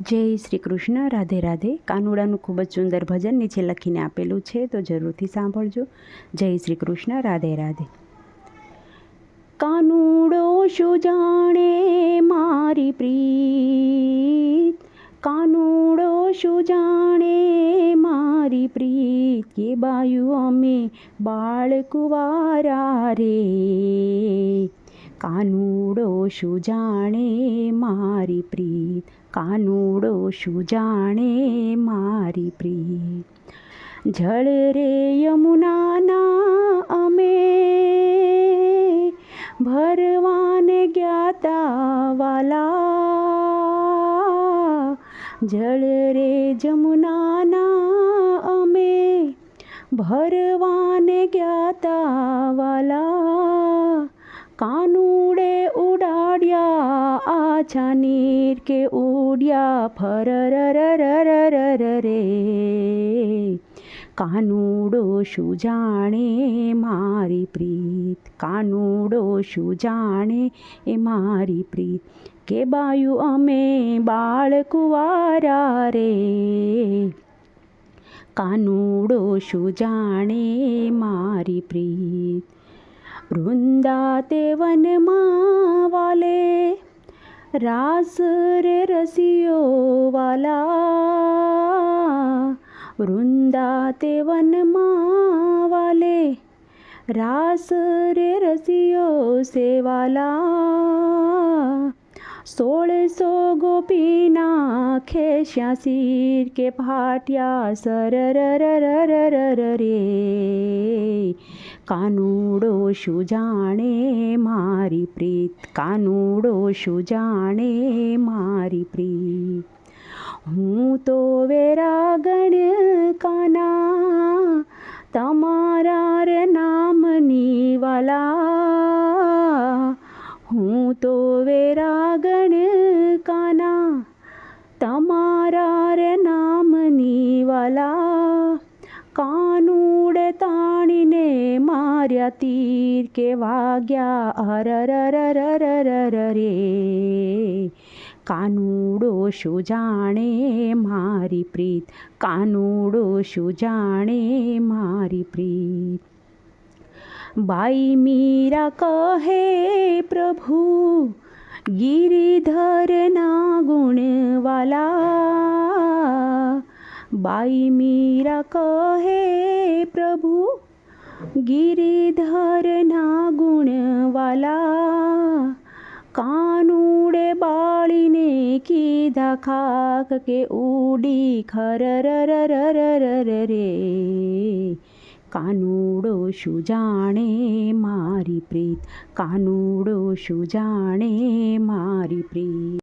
જય શ્રી કૃષ્ણ, રાધે રાધે. કાનુડાનું ખૂબ જ સુંદર ભજન નીચે લખીને આપેલું છે, તો જરૂરથી સાંભળજો. જય શ્રી કૃષ્ણ, રાધે રાધે. કાનુડો શું જાણે મારી પ્રીત? કાનુડો શું જાણે મારી પ્રીત? કે બાયુ અમે બાળકુવારા રે? કાનુડો શું જાણે મારી પ્રીત કાનુડો શું જાણે મારી પ્રીત. જળ રે યમુનાના અમે ભરવાને જ્ઞાતા વાલા. જળ રે જમુનાના અમે ભરવાને જ્ઞાતા વાલા. કાનુડે આછા નીર કે ઉડ્યા ફર રે કાનુડો શું જાણે મારી પ્રીત? કાનુડો શું જાણે એ મારી પ્રીત? કે બાયુ અમે બાળકુવારા રે. કાનુડો શું જાણે મારી પ્રીત? વૃંદાતે વનમાં વાલે રાસ રે રસિયો વાલા વૃંદાતે વનમાં વાલે. રાસ રે રસિયો સેવાલા સોળસો ગોપીના ખેશ્યા શીર કે ફાટ્યા સરરરરરર રે કાનુડો શું જાણે મારી પ્રીત કાનુડો શું જાણે મારી પ્રીત હું તો વેરાગણ કાના, તમારા રે નામની વાલા. હું તો વેરાગણ કાના, તમારા રે નામની વાલા. કાનુડે તાણીને માર્યા તીર કે વાગ્યા હરરરરરર રે કાનુડો શું જાણે મારી પ્રીત? કાનુડો શું જાણે મારી પ્રીત? બાઈ મીરા કહે, પ્રભુ, ગિરિધરના ગુણવાલા બાઈ મીરા કહે, પ્રભુ, ગિરિધરના ગુણવાલા, કાનુડે બાળીને કીધા ખાક કે ઉડી ખર રે. કાનુડો શું જાણે મારી પ્રીત? કાનુડો શું જાણે મારી પ્રીત?